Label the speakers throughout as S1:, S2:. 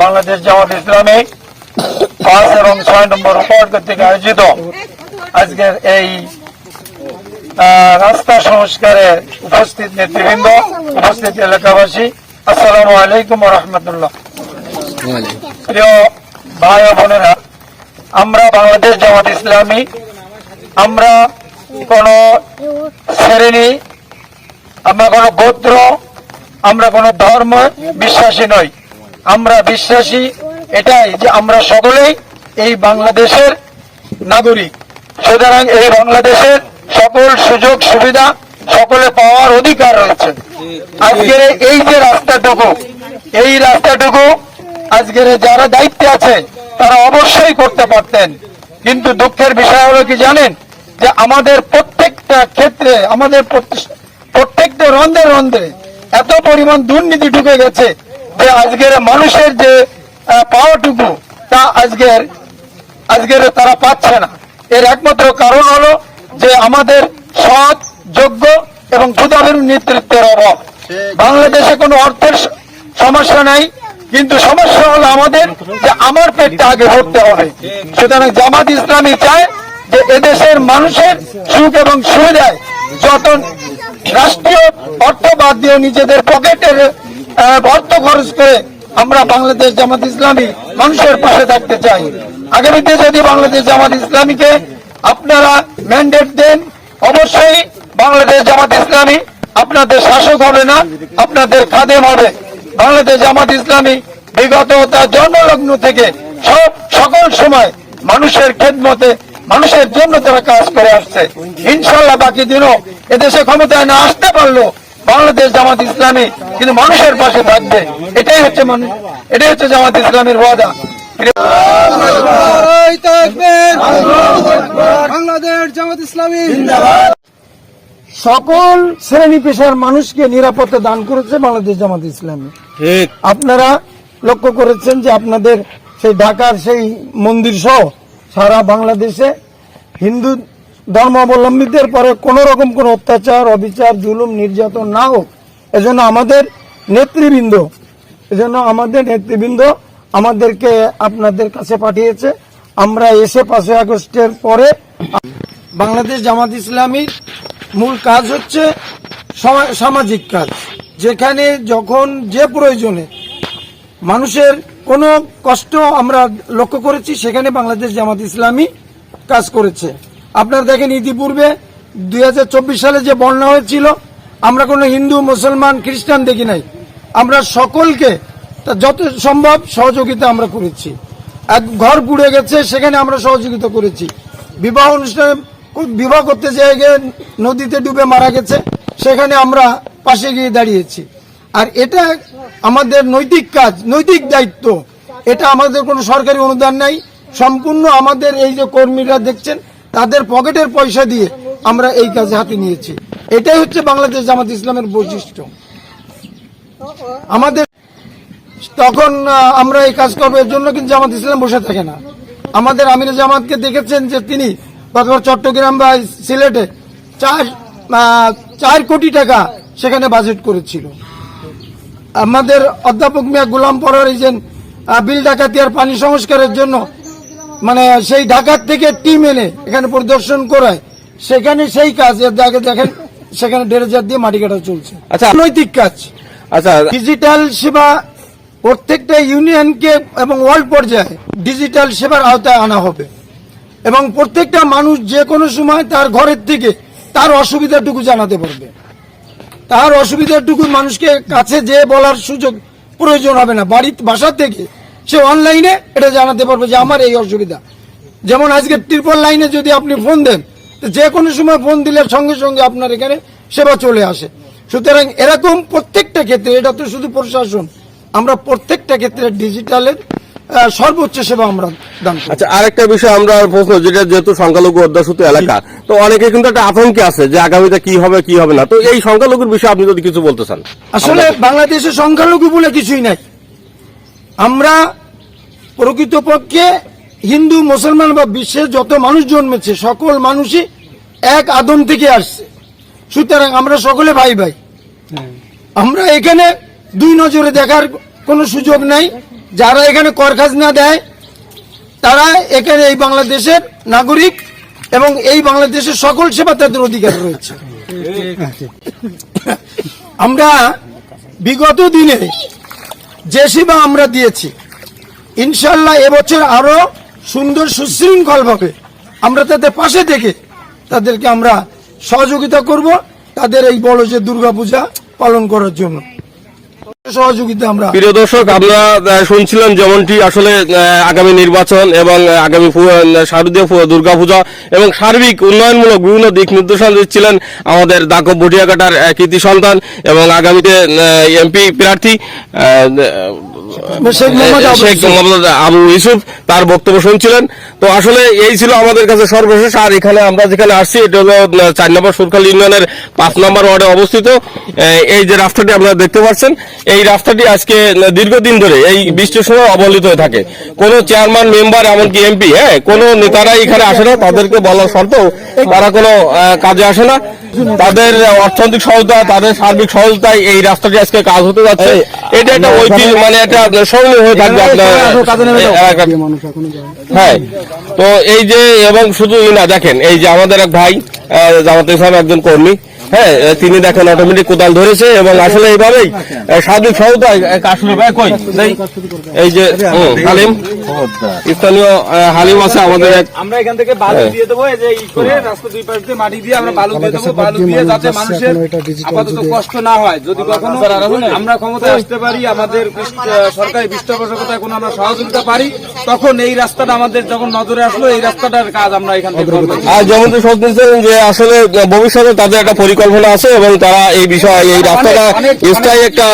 S1: বাংলাদেশ জামাত ইসলামী পাঁচ এবং ছয় নম্বর ওয়ার্ড কর্তৃক আয়োজিত আজকের এই রাস্তা সংস্কারে উপস্থিত নেতৃবৃন্দ, উপস্থিত এলাকাবাসী, আসসালামু আলাইকুম রহমতুল্লাহ। প্রিয় ভাই বোনেরা, আমরা বাংলাদেশ জামাত ইসলামী, আমরা কোন শ্রেণি, আমরা কোন গোত্র, আমরা কোন ধর্ম বিশ্বাসী নই। আমরা বিশ্বাসী, এটাই যে আমরা সকলেই এই বাংলাদেশের নাগরিক। সুতরাং এই বাংলাদেশের সকল সুযোগ, সুবিধা, সকলে পাওয়ার অধিকার রয়েছে। আজকের এই যে রাস্তাটুকু, এই রাস্তাটুকু আজকের যারা দায়িত্বে আছে, তারা অবশ্যই করতে পারতেন। কিন্তু দুঃখের বিষয় হলো কি জানেন? যে আমাদের প্রত্যেকটা ক্ষেত্রে, আমাদের প্রত্যেক- প্রত্যেকটা রন্ধে রন্ধে এত পরিমাণ দুর্নীতি ঢুকে গেছে। আজকের মানুষের যে পাওয়াটুকু, তা আজকের আজকের তারা পাচ্ছে না। এর একমাত্র কারণ হলো যে আমাদের সৎ, যোগ্য এবং ক্ষুদাবের নেতৃত্বের অভাব। বাংলাদেশে কোনো অর্থের সমস্যা নাই, কিন্তু সমস্যা হলো আমাদের যে আমার পেটটা আগে ভরতে হবে। সুতরাং জামাত ইসলামী চায় যে এদেশের মানুষের সুখ এবং সুবিধায় যত রাষ্ট্রীয় অর্থ বাদ দিয়ে নিজেদের পকেটের অর্থ খরচ করে আমরা বাংলাদেশ জামাত ইসলামী মানুষের পাশে থাকতে চাই। আগামীতে যদি বাংলাদেশ জামাত ইসলামীকে আপনারা ম্যান্ডেট দেন, অবশ্যই বাংলাদেশ জামাত ইসলামী আপনাদের শাসক হবে না, আপনাদের খাদেম হবে। বাংলাদেশ জামাত ইসলামী বিগত তার জন্মলগ্ন থেকে সব সকল সময় মানুষের খেদমতে, মানুষের জন্য তারা কাজ করে আসছে। ইনশাল্লাহ বাকি দিনও এদেশে ক্ষমতায় না আসতে পারল বাংলাদেশ জামাত ইসলামী কিন্তু মানুষের পাশে থাকবে। এটাই হচ্ছে মানুষ এটাই হচ্ছে জামাত ইসলামের ওয়াদা।
S2: বাংলাদেশ জামাত ইসলামী।
S3: সকল শ্রেণি পেশার মানুষকে নিরাপত্তা দান করেছে বাংলাদেশ জামাত ইসলামী। আপনারা লক্ষ্য করেছেন যে আপনাদের সেই ঢাকার সেই মন্দির সহ সারা বাংলাদেশে হিন্দু ধর্মাবলম্বীদের পরে কোন রকম কোন অত্যাচার, অবিচার, জুলুম, নির্যাতন না হোক, এজন্য আমাদের নেতৃবৃন্দ, এজন্য আমাদের নেতৃবৃন্দ আমাদেরকে আপনাদের কাছে পাঠিয়েছে। আমরা এসে পাঁচই আগস্টের পরে বাংলাদেশ জামাত ইসলামীর মূল কাজ হচ্ছে সমা- সামাজিক কাজ। যেখানে যখন যে প্রয়োজনে মানুষের কোনো কষ্ট আমরা লক্ষ্য করেছি, সেখানে বাংলাদেশ জামাত ইসলামী কাজ করেছে। আপনারা দেখেন ইতিপূর্বে দুই হাজার চব্বিশ সালে যে বন্যা হয়েছিল, আমরা কোনো হিন্দু, মুসলমান, খ্রিস্টান দেখি নাই। আমরা সকলকে যত সম্ভব সহযোগিতা আমরা করেছি। এক ঘর পুড়ে গেছে, সেখানে আমরা সহযোগিতা করেছি। বিবাহ অনুষ্ঠানে বিবাহ করতে যেয়ে গিয়ে নদীতে ডুবে মারা গেছে, সেখানে আমরা পাশে গিয়ে দাঁড়িয়েছি। আর এটা আমাদের নৈতিক কাজ, নৈতিক দায়িত্ব। এটা আমাদের কোনো সরকারি অনুদান নাই। সম্পূর্ণ আমাদের এই যে কর্মীরা দেখছেন তাদের পকেটের পয়সা দিয়ে আমরা এই কাজে হাতে নিয়েছি। এটাই হচ্ছে বাংলাদেশ জামাত ইসলামের বৈশিষ্ট্য। আমাদের তখন আমরা এই কাজ করব এর জন্য কিন্তু জামাত ইসলাম বসে থাকে না। আমাদের আমির জামাতকে দেখেছেন যে তিনি চট্টগ্রাম বা সিলেটে চার চার কোটি টাকা সেখানে বাজেট করেছিল। আমাদের অধ্যাপক মিয়া গোলাম পরার এই যে বিল ডাকাতি আর পানি সংস্কারের জন্য মানে সেই ঢাকার থেকে টিম এনে এখানে পরিদর্শন করায়। সেখানে সেই কাজ আগে দেখেন সেখানে দেড় হাজার দিয়ে মাটি কাটা চলছে।
S2: আচ্ছা।
S3: নৈতিক কাজ।
S2: আচ্ছা।
S3: ডিজিটাল সেবা প্রত্যেকটা ইউনিয়নকে এবং ওয়ার্ল্ড পর্যায়ে ডিজিটাল সেবার আওতায় আনা হবে। এবং প্রত্যেকটা মানুষ যে কোনো সময় তার ঘরের থেকে তার অসুবিধাটুকু জানাতে পারবে। তার অসুবিধাটুকু মানুষকে কাছে যে বলার সুযোগ প্রয়োজন হবে না। বাড়ির বাসা থেকে সে অনলাইনে এটা জানাতে পারবে যে আমার এই অসুবিধা। যেমন আজকে ট্রিপল লাইনে যদি আপনি ফোন দেন যে কোনো সময় ফোন দিলে সঙ্গে সঙ্গে আপনার এখানে সেবা চলে আসে। সুতরাং এরকম প্রত্যেকটা ক্ষেত্রে এটা তো শুধু প্রশাসন আমরা প্রত্যেকটা ক্ষেত্রে ডিজিটালের সর্বোচ্চ সেবা আমরা দান
S2: আচ্ছা আরেকটা বিষয় আমরা প্রশ্ন যেটা যেহেতু সংখ্যালঘু অধ্যুষিত এলাকা তো অনেকে কিন্তু একটা আতঙ্কে আছে যে আগামীতে কি হবে কি হবে না। তো এই সংখ্যালঘুর বিষয়ে আপনি যদি কিছু বলতে চান।
S3: আসলে বাংলাদেশে সংখ্যালঘু বলে কিছুই নাই। আমরা প্রকৃতপক্ষে হিন্দু মুসলমান বা বিশ্বের যত মানুষ জন্মেছে সকল মানুষই এক আদম থেকে আসছে। সুতরাং আমরা সকলে ভাই ভাই। আমরা এখানে দুই নজরে দেখার কোনো সুযোগ নাই। যারা এখানে কর খাজনা দেয় তারা এখানে এই বাংলাদেশের নাগরিক এবং এই বাংলাদেশের সকল সেবা তাদের অধিকার রয়েছে। আমরা বিগত দিনে যে সেবা আমরা দিয়েছি, ইনশাল্লাহ এবছর আরও সুন্দর সুশৃঙ্খলভাবে আমরা তাদের পাশে থেকে তাদেরকে আমরা সহযোগিতা করব, তাদের এই বড় যে দুর্গাপূজা পালন করার জন্য। সহযোগিতা আমরা
S2: প্রিয় দর্শক আমরা শুনছিলাম যেমনটি আসলে আগামী নির্বাচন এবং আগামী শারদীয় দুর্গাপূজা এবং সার্বিক উন্নয়নমূলক বিভিন্ন দিক নির্দেশনা দিচ্ছিলেন আমাদের দাকব ভটিয়াকাটার কৃতি সন্তান এবং আগামীতে এমপি প্রার্থী
S3: শেখ মোহাম্মদ আবু ইউসুফ।
S2: তার বক্তব্য শুনছিলেন তো আসলে এই ছিল আমাদের কাছে সর্বশেষ আর এখানে আমরা যেখানে আসছি এটা হলো চার নম্বর সুরখাল ইউনিয়নের পাঁচ নম্বর ওয়ার্ডে অবস্থিত এই যে রাস্তাটি আপনারা দেখতে পাচ্ছেন এই রাস্তাটি আজকে দীর্ঘদিন ধরে এই বৃষ্টির সময় অবহেলিত হয়ে থাকে। কোনো চেয়ারম্যান মেম্বার এমনকি এমপি হ্যাঁ কোনো নেতারাই এখানে আসে না। তাদেরকে বলার সত্ত্বেও তারা কোনো কাজে আসে না। তাদের অর্থনৈতিক সহায়তা তাদের সার্বিক সহায়তায় এই রাস্তাটি আজকে কাজ হতে যাচ্ছে। এটা একটা ঐতিহ্য মানে একটা স্মরণীয় হয়ে থাকবে আপনার হ্যাঁ তো এই যে এবং শুধু না দেখেন এই যে আমাদের এক ভাই জামাত ইসলাম একজন কর্মী হ্যাঁ তিনি দেখেন অটোমেটিক কোদাল ধরেছে এবং আসলে এইভাবেই সার্বিক আসলে ভাই কই? এই যে হুম, হালিম। স্থানীয় হালিম আছে আমাদের
S4: আমরা এখান থেকে বালু
S2: হ্যাঁ।
S4: দিয়ে দেবো এই যে ই করে রাস্তা দুই পাশ দিয়ে মাটি দিয়ে আমরা বালু দিয়ে দেবো বালু দিয়ে যাতে মানুষের আপাতত কষ্ট না হয়। যদি কখনো আমরা ক্ষমতায় আসতে পারি আমাদের সরকারি পৃষ্ঠপোষকতায় কোনো আমরা সহযোগিতা পারি তখন এই রাস্তাটা আমাদের যখন নজরে আসলো এই রাস্তাটার কাজ আমরা এখান থেকে করব।
S2: আর শুনতেছেন যে আসলে ভবিষ্যতে তাদের একটা পরিকল্পনা আছে এবং তারা এই বিষয়ে এই রাস্তাটা স্থায়ী একটা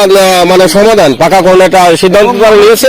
S2: মানে সমাধান পাকা করার একটা সিদ্ধান্ত তারা নিয়েছে।